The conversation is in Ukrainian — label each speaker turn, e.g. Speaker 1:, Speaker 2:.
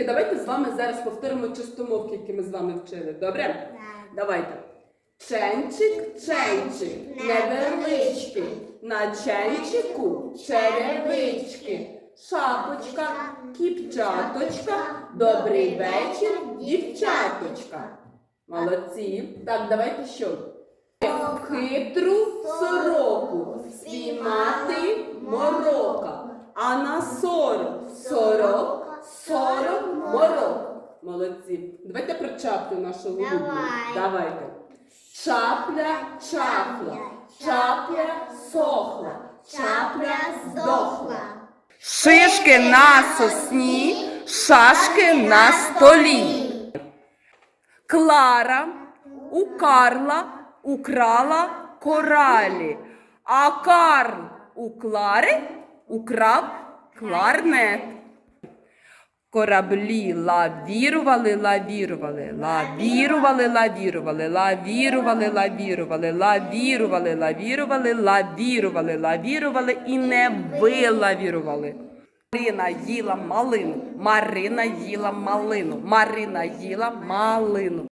Speaker 1: Дітки, давайте з вами зараз повторимо чистомовки, які ми з вами вчили. Добре? Давайте. Ченчик, ченчик, невеличкий, на ченчику черевички. Шапочка, кіпчаточка, добрий вечір, дівчаточка. Молодці. Так, давайте що? Хитру сороку спіймати морока, а на сорок сорок, сорок. Молодці. Давайте про чаплю нашу улюблену.
Speaker 2: Давай.
Speaker 1: Давайте. Чапля, чапля, чапля сохла, чапля здохла. Шишки на сосні, шашки на столі. Клара у Карла украла коралі, а Карл у Клари украв кларнет. Кораблі лавірували, лавірували, лавірували, лавірували, лавірували, лавірували, лавірували, лавірували, лавірували, лавірували і не вилавірували. Марина їла малину, Марина їла малину, Марина їла малину.